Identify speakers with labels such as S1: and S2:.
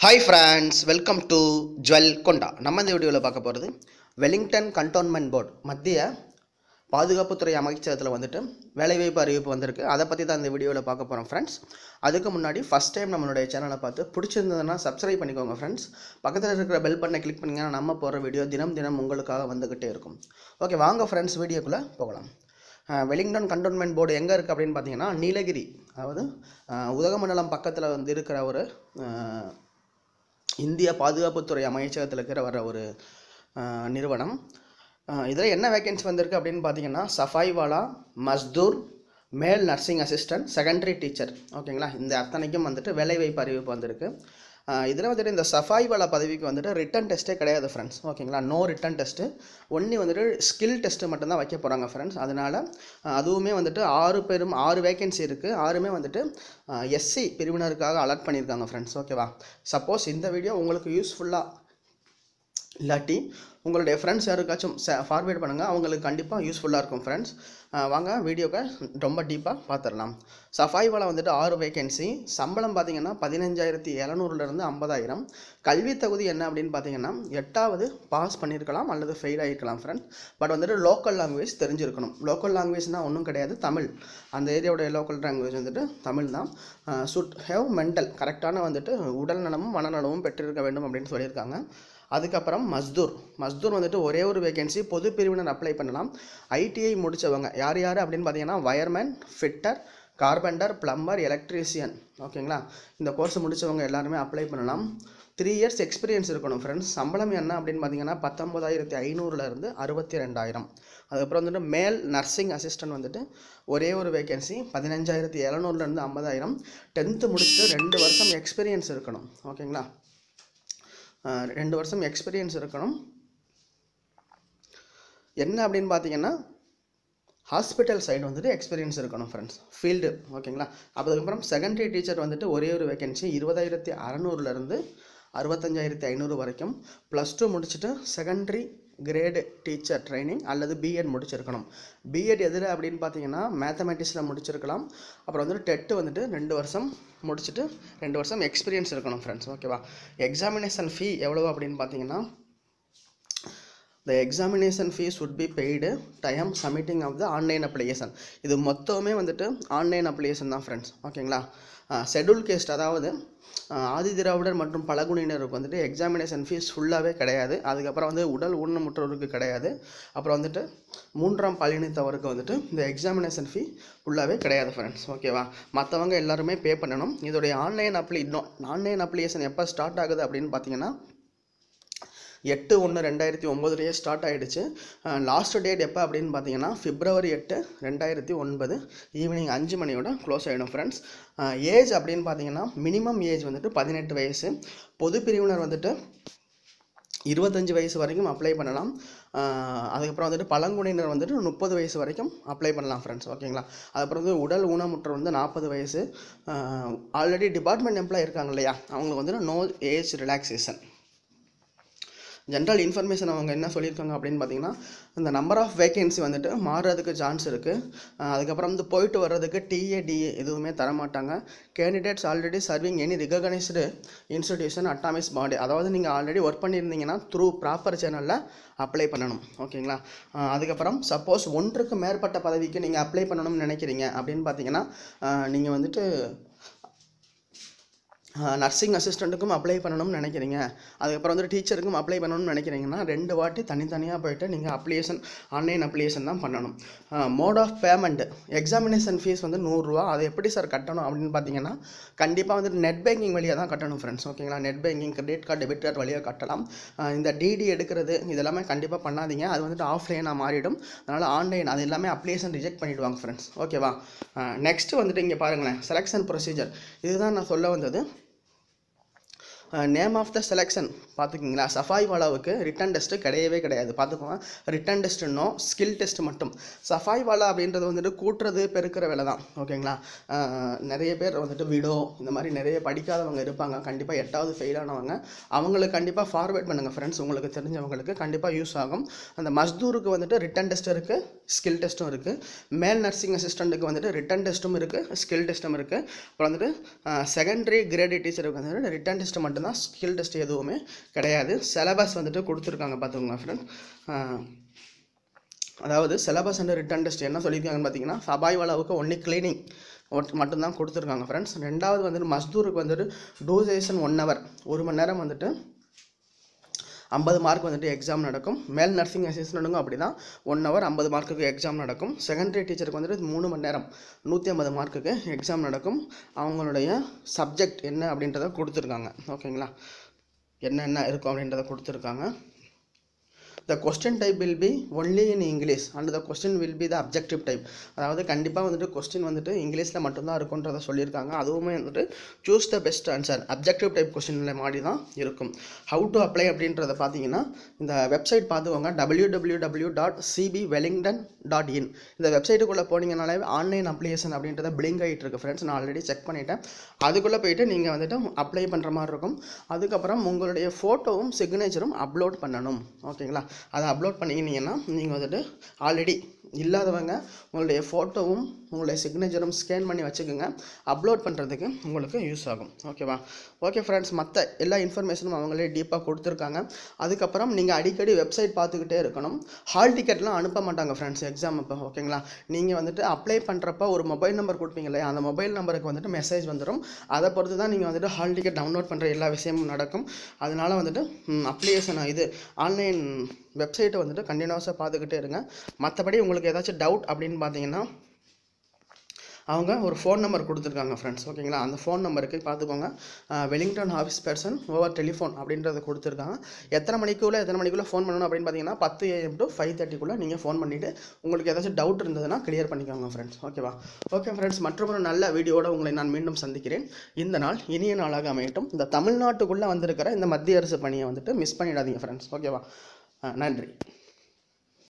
S1: Hi friends welcome to ஜுவல் கொண்டா நம்ம இந்த வீடியோவில் பார்க்க போகிறது வெலிங்டன் கண்டோன்மெண்ட் போர்டு மத்திய பாதுகாப்புத்துறை அமைச்சகத்தில் வந்துட்டு வேலைவாய்ப்பு அறிவிப்பு வந்திருக்கு. அதை பற்றி தான் இந்த வீடியோவில் பார்க்க போகிறோம் ஃப்ரெண்ட்ஸ் அதுக்கு முன்னாடி ஃபஸ்ட் டைம் நம்மளுடைய சேனலை பார்த்து பிடிச்சிருந்ததுன்னா சப்ஸ்கிரைப் பண்ணிக்கோங்க ஃப்ரெண்ட்ஸ் பக்கத்தில் இருக்கிற பெல் பட்டனை கிளிக் பண்ணிங்கன்னா நம்ம போகிற வீடியோ தினம் தினம் உங்களுக்காக வந்துக்கிட்டே இருக்கும். ஓகே வாங்க ஃப்ரெண்ட்ஸ் வீடியோக்குள்ளே போகலாம். வெலிங்டன் கண்டோன்மெண்ட் போர்டு எங்கே இருக்குது அப்படின்னு பார்த்தீங்கன்னா நீலகிரி அதாவது உதகமண்டலம் பக்கத்தில் வந்து இருக்கிற ஒரு இந்திய பாதுகாப்புத்துறை அமைச்சகத்தில் இருக்கிற வர ஒரு நிறுவனம். இதில் என்ன வேகன்சி வந்திருக்கு அப்படின்னு பார்த்தீங்கன்னா சஃபாய்வாலா மஸ்தூர் மேல் நர்சிங் அசிஸ்டன்ட் செகண்டரி டீச்சர் ஓகேங்களா இந்த அத்தனைக்கும் வந்துட்டு வேலைவாய்ப்பு அறிவிப்பு வந்திருக்கு. இதில் வந்துட்டு இந்த சஃபாய் வள பதவிக்கு வந்துட்டு ரிட்டன் டெஸ்ட்டே கிடையாது ஃப்ரெண்ட்ஸ் ஓகேங்களா? நோ ரிட்டன் டெஸ்ட்டு ஒன்லி வந்துட்டு ஸ்கில் டெஸ்ட்டு மட்டும்தான் வைக்க போகிறாங்க ஃப்ரெண்ட்ஸ் அதனால் அதுவுமே வந்துட்டு ஆறு பேரும் ஆறு வேகன்சி இருக்குது ஆறுமே வந்துட்டு எஸ்சி பிரிவினருக்காக அலர்ட் பண்ணியிருக்காங்க ஃப்ரெண்ட்ஸ் ஓகேவா சப்போஸ் இந்த வீடியோ உங்களுக்கு யூஸ்ஃபுல்லாக இல்லாட்டி உங்களுடைய ஃப்ரெண்ட்ஸ் யாருக்காச்சும் ஃபார்வேர்ட் பண்ணுங்கள் அவங்களுக்கு கண்டிப்பாக யூஸ்ஃபுல்லாக இருக்கும் ஃப்ரெண்ட்ஸ் வாங்க வீடியோவை ரொம்ப டீப்பாக பார்த்துடலாம் சஃபாய்வால் வந்துட்டு ஆறு வேகன்சி சம்பளம் பார்த்தீங்கன்னா பதினஞ்சாயிரத்தி எழுநூறுலேருந்து ஐம்பதாயிரம். கல்வி தகுதி என்ன அப்படின்னு பார்த்தீங்கன்னா எட்டாவது பாஸ் பண்ணியிருக்கலாம் அல்லது ஃபெயில் ஆகிருக்கலாம் ஃப்ரெண்ட்ஸ் பட் வந்துட்டு லோக்கல் லாங்குவேஜ் தெரிஞ்சிருக்கணும். லோக்கல் லாங்குவேஜ்னால் ஒன்றும் கிடையாது தமிழ். அந்த ஏரியாவுடைய லோக்கல் லாங்குவேஜ் வந்துட்டு தமிழ் தான். சுட் ஹேவ் மென்டல் கரெக்டான வந்துட்டு உடல் நலமும் மனநலமும் பெற்றிருக்க வேண்டும் அப்படின்னு சொல்லியிருக்காங்க. அதுக்கப்புறம் மஸ்தூர். மஸ்தூர் வந்துட்டு ஒரே ஒரு வேகன்சி பொது பிரிவினர் அப்ளை பண்ணலாம். ஐடிஐ முடித்தவங்க யார் யார் அப்படின்னு பார்த்தீங்கன்னா wireman fitter carpenter plumber electrician ஓகேங்களா? இந்த கோர்ஸ் முடித்தவங்க எல்லாருமே அப்ளை பண்ணலாம். த்ரீ இயர்ஸ் எக்ஸ்பீரியன்ஸ் இருக்கணும் ஃப்ரெண்ட்ஸ் சம்பளம் என்ன அப்படின்னு பார்த்தீங்கன்னா பத்தொம்பதாயிரத்தி ஐநூறுலேருந்து அறுபத்தி ரெண்டாயிரம் அதுக்கப்புறம் வந்துட்டு மேல் நர்சிங் அசிஸ்டன்ட் வந்துட்டு ஒரே ஒரு வேகன்சி பதினஞ்சாயிரத்தி எழுநூறுலேருந்து ஐம்பதாயிரம். டென்த்து முடிச்சுட்டு ரெண்டு வருஷம் எக்ஸ்பீரியன்ஸ் இருக்கணும். ஓகேங்களா? ரெண்டு வருஷம் எக்ஸ்பீரியன்ஸ் இருக்கணும். என்ன அப்படின்னு பார்த்தீங்கன்னா ஹாஸ்பிட்டல் சைடு வந்துட்டு எக்ஸ்பீரியன்ஸ் இருக்கணும் ஃப்ரெண்ட்ஸ் ஃபீல்டு ஓகேங்களா அதுக்கப்புறம் செகண்டரி டீச்சர் வந்துட்டு ஒரே ஒரு வேகன்சி இருபதாயிரத்தி அறநூறுலேருந்து அறுபத்தஞ்சாயிரத்தி ஐநூறு வரைக்கும். ப்ளஸ் டூ முடிச்சுட்டு செகண்டரி கிரேடு டீச்சர் ட்ரைனிங் அல்லது பிஎட் முடிச்சிருக்கணும். பிஎட் எதில் அப்படின்னு பார்த்தீங்கன்னா மேத்தமெட்டிக்ஸில் முடிச்சிருக்கலாம். அப்புறம் வந்துட்டு டெட்டு வந்துட்டு ரெண்டு வருஷம் முடிச்சுட்டு ரெண்டு வருஷம் எக்ஸ்பீரியன்ஸ் இருக்கணும் ஃப்ரெண்ட்ஸ் ஓகேவா எக்ஸாமினேஷன் ஃபீ எவ்வளோ அப்படின்னு பார்த்தீங்கன்னா the examination fees would be paid time submitting of the online application இது மொத்தமே வந்துட்டு ஆன்லைன் அப்ளிகேஷன் தான் ஃப்ரெண்ட்ஸ் ஓகேங்களா ஷெட்யூல் கேஸ்ட் அதாவது ஆதி திராவிடர் மற்றும் பழங்குடியினருக்கு வந்துட்டு எக்ஸாமினேஷன் ஃபீஸ் ஃபுல்லாகவே கிடையாது. அதுக்கப்புறம் வந்து உடல் ஊனமுற்றோருக்கு கிடையாது. அப்புறம் வந்துட்டு மூன்றாம் பாலினத்தவருக்கு வந்துட்டு இந்த எக்ஸாமினேஷன் ஃபீ ஃபுல்லாகவே கிடையாது ஃப்ரெண்ட்ஸ் ஓகேவா மற்றவங்க எல்லாருமே பே பண்ணணும். இதோடைய ஆன்லைன் அப்ளி இன்னும் ஆன்லைன் அப்ளிகேஷன் எப்போ ஸ்டார்ட் ஆகுது அப்படின்னு பார்த்தீங்கன்னா எட்டு ஒன்று ரெண்டாயிரத்தி ஒம்போதுலேயே ஸ்டார்ட் ஆகிடுச்சு லாஸ்ட் டேட் எப்போ அப்படின்னு பார்த்தீங்கன்னா ஃபிப்ரவரி எட்டு ரெண்டாயிரத்தி ஒன்பது ஈவினிங் அஞ்சு மணியோட க்ளோஸ் ஆகிடும் ஃப்ரெண்ட்ஸ் ஏஜ் அப்படின்னு பார்த்தீங்கன்னா மினிமம் ஏஜ் வந்துட்டு பதினெட்டு வயசு. பொது பிரிவினர் வந்துட்டு இருபத்தஞ்சி வயசு வரைக்கும் அப்ளை பண்ணலாம். அதுக்கப்புறம் வந்துட்டு பழங்குடியினர் வந்துட்டு முப்பது வயசு வரைக்கும் அப்ளை பண்ணலாம் ஃப்ரெண்ட்ஸ் ஓகேங்களா அதுக்கப்புறம் வந்து உடல் ஊனமுற்றோர் வந்து நாற்பது வயசு. ஆல்ரெடி டிபார்ட்மெண்ட் எம்ப்ளாய் இருக்காங்க இல்லையா? அவங்களுக்கு வந்துட்டு no age relaxation general information அவங்க என்ன சொல்லியிருக்காங்க அப்படின்னு பார்த்தீங்கன்னா இந்த நம்பர் ஆஃப் வேகன்சி வந்துட்டு மாறுறதுக்கு சான்ஸ் இருக்குது அதுக்கப்புறம் வந்து போயிட்டு வர்றதுக்கு டிஏடிஏ எதுவுமே தரமாட்டாங்க. Candidates already serving any recognised institution autonomous body அதாவது நீங்கள் ஆல்ரெடி ஒர்க் பண்ணியிருந்தீங்கன்னா த்ரூ ப்ராப்பர் சேனலில் அப்ளை பண்ணணும். ஓகேங்களா? அதுக்கப்புறம் சப்போஸ் ஒன்றுக்கு மேற்பட்ட பதவிக்கு நீங்கள் அப்ளை பண்ணணும்னு நினைக்கிறீங்க அப்படின்னு பார்த்தீங்கன்னா நீங்கள் வந்துட்டு நர்சிங் அசிஸ்டண்ட்டுக்கும் அப்ளை பண்ணணும்னு நினைக்கிறீங்க. அதுக்கப்புறம் வந்து டீச்சருக்கும் அப்ளை பண்ணணும்னு நினைக்கிறீங்கன்னா ரெண்டு வாட்டி தனித்தனியாக போயிட்டு நீங்கள் அப்ளிகேஷன் ஆன்லைன் அப்ளிகேஷன் தான் பண்ணணும். Mode of payment examination fees வந்து நூறுரூவா. அதை எப்படி சார் கட்டணும் அப்படின்னு பார்த்தீங்கன்னா கண்டிப்பாக வந்துட்டு நெட் பேங்கிங் வழியாக தான் கட்டணும் ஃப்ரெண்ட்ஸ் ஓகேங்களா net banking credit card debit card வழியாக கட்டலாம். இந்த டிடி எடுக்கிறது இதெல்லாமே கண்டிப்பாக பண்ணாதீங்க. அது வந்துட்டு ஆஃப்லைனாக மாறிடும். அதனால் ஆன்லைன் அது எல்லாமே அப்ளிகேஷன் ரிஜெக்ட் பண்ணிவிடுவாங்க ஃப்ரெண்ட்ஸ் ஓகேவா நெக்ஸ்ட்டு வந்துட்டு இங்கே பாருங்களேன் செலெக்ஷன் ப்ரொசீஜர் இதுதான் நான் சொல்ல வந்தது. நேம் ஆஃப் த செலெக்ஷன் பார்த்துக்கிங்களா? சஃபாய்வாலாவுக்கு ரிட்டன் டெஸ்ட்டு கிடையவே கிடையாது. பார்த்துக்கோங்க. ரிட்டன் டெஸ்ட்டுன்னோ ஸ்கில் டெஸ்ட் மட்டும். சஃபாய்வாலா அப்படின்றது வந்துட்டு கூட்டுறது பெருக்கிற வேலை தான். ஓகேங்களா நிறைய பேர் வந்துட்டு விடோ இந்த மாதிரி நிறைய படிக்காதவங்க இருப்பாங்க. கண்டிப்பாக எட்டாவது ஃபெயில் ஆனவங்க அவங்களுக்கு கண்டிப்பாக ஃபார்வேர்ட் பண்ணுங்கள் ஃப்ரெண்ட்ஸ் உங்களுக்கு தெரிஞ்சவங்களுக்கு கண்டிப்பாக யூஸ் ஆகும். அந்த மஸ்தூருக்கு வந்துட்டு ரிட்டன் டெஸ்ட் இருக்குது ஸ்கில் டெஸ்ட்டும் இருக்குது மேல் நர்சிங் அசிஸ்டண்ட்டுக்கு வந்துட்டு ரிட்டன் டெஸ்ட்டும் இருக்குது ஸ்கில் டெஸ்ட்டும் இருக்குது அப்புறம் வந்துட்டு செகண்டரி கிரேடி டீச்சருக்கு வந்துட்டு ரிட்டன் டெஸ்ட் மட்டும்தான் தான் ஸ்கில் டெஸ்ட் எதுவுமே கிடையாது. சிலபஸ் வந்துட்டு கொடுத்துருக்காங்க பார்த்துக்கோங்க ஃப்ரெண்ட்ஸ் அதாவது சிலபஸ் அண்ட் ரிட்டன் டெஸ்ட் என்ன சொல்லியிருக்காங்கன்னு பார்த்தீங்கன்னா சபாய் அளவுக்கு ஒன்லி கிளீனிங் மட்டும்தான் கொடுத்துருக்காங்க ஃப்ரெண்ட்ஸ் ரெண்டாவது வந்துட்டு மஸ்தூருக்கு வந்துட்டு டூசேஷன் ஒன் ஹவர் ஒரு மணி நேரம் வந்துட்டு ஐம்பது மார்க் வந்துட்டு எக்ஸாம் நடக்கும். மேல் நர்சிங் அசிஸ்டண்ட்டுக்கும் அப்படி தான் ஒன் ஹவர் ஐம்பது மார்க்குக்கு எக்ஸாம் நடக்கும். செகண்டரி டீச்சருக்கு வந்துட்டு மூணு மணி நேரம் நூற்றி ஐம்பது மார்க்குக்கு எக்ஸாம் நடக்கும். அவங்களுடைய சப்ஜெக்ட் என்ன அப்படின்றத கொடுத்துருக்காங்க. ஓகேங்களா என்னென்ன இருக்கும் அப்படின்றத கொடுத்துருக்காங்க. The question type will be only in English and the question will be the objective type அதாவது கண்டிப்பாக வந்துட்டு கொஸ்டின் வந்துட்டு இங்கிலீஷில் மட்டும்தான் இருக்குன்றத சொல்லியிருக்காங்க. அதுவுமே வந்துட்டு choose the best answer objective type கொஸ்டினில் மாதிரி தான் இருக்கும். ஹவு டு அப்ளை அப்படின்றத பார்த்தீங்கன்னா இந்த வெப்சைட் பார்த்துக்கோங்க. W W W dot CB Wellington dot in இந்த வெப்சைட்டுக்குள்ளே போனீங்கனாலே ஆன்லைன் அப்ளிகேஷன் அப்படின்றத பிளிங்க் ஆகிட்டு இருக்கு ஃப்ரெண்ட்ஸ் நான் ஆல்ரெடி செக் பண்ணிட்டேன். அதுக்குள்ளே போயிட்டு நீங்கள் வந்துட்டு அப்ளை பண்ணுற மாதிரி இருக்கும். அதுக்கப்புறம் உங்களுடைய ஃபோட்டோவும் சிக்னேச்சரும் அப்லோட் பண்ணணும். ஓகேங்களா? அதை அப்லோட் பண்ணிக்கினீங்கன்னா நீங்கள் வந்துட்டு ஆல்ரெடி இல்லாதவங்க உங்களுடைய ஃபோட்டோவும் உங்களுடைய சிக்னேச்சரும் ஸ்கேன் பண்ணி வச்சுக்கோங்க. அப்லோட் பண்ணுறதுக்கு உங்களுக்கு யூஸ் ஆகும். ஓகேவா ஓகே ஃப்ரெண்ட்ஸ் மற்ற எல்லா இன்ஃபர்மேஷனும் அவங்களே டீப்பாக கொடுத்துருக்காங்க. அதுக்கப்புறம் நீங்கள் அடிக்கடி வெப்சைட் பார்த்துக்கிட்டே இருக்கணும். ஹால் டிக்கெட்லாம் அனுப்ப மாட்டாங்க ஃப்ரெண்ட்ஸ் எக்ஸாம் அப்போ. ஓகேங்களா நீங்கள் வந்துட்டு அப்ளை பண்ணுறப்ப ஒரு மொபைல் நம்பர் கொடுப்பீங்க இல்லையா? அந்த மொபைல் நம்பருக்கு வந்துட்டு மெசேஜ் வந்துடும் அதை பொறுத்து தான் நீங்கள் வந்துட்டு ஹால் டிக்கெட் டவுன்லோட் பண்ணுற எல்லா விஷயமும் நடக்கும். அதனால் வந்துட்டு அப்ளிகேஷன் இது ஆன்லைன் வெப்சைட்டை வந்துட்டு கண்டினியூஸாக பார்த்துக்கிட்டே இருங்க. மற்றபடி உங்களுக்கு ஏதாச்சும் டவுட் அப்படின்னு பார்த்தீங்கன்னா அவங்க ஒரு ஃபோன் நம்பர் கொடுத்துருக்காங்க ஃப்ரெண்ட்ஸ் ஓகேங்களா அந்த ஃபோன் நம்பருக்கு பார்த்துக்கோங்க. Wellington office person over telephone அப்படின்றத கொடுத்துருக்காங்க. எத்தனை மணிக்குள்ளே எத்தனை மணிக்குள்ளே ஃபோன் பண்ணணும் அப்படின்னு பார்த்தீங்கன்னா பத்து ஏஎம் டு ஃபைவ் தேர்ட்டிக்குள்ளே நீங்கள் ஃபோன் பண்ணிவிட்டு உங்களுக்கு ஏதாச்சும் டவுட் இருந்ததுன்னா கிளியர் பண்ணிக்கோங்க ஃப்ரெண்ட்ஸ் ஓகேவா ஓகே ஃப்ரெண்ட்ஸ் மற்றொரு நல்ல வீடியோட உங்களை நான் மீண்டும் சந்திக்கிறேன். இந்த நாள் இனிய நாளாக அமையட்டும். இந்த தமிழ்நாட்டுக்குள்ளே வந்திருக்கிற இந்த மத்திய அரசு பணியை வந்துட்டு மிஸ் பண்ணிடாதீங்க ஃப்ரெண்ட்ஸ் ஓகேவா நன்றி.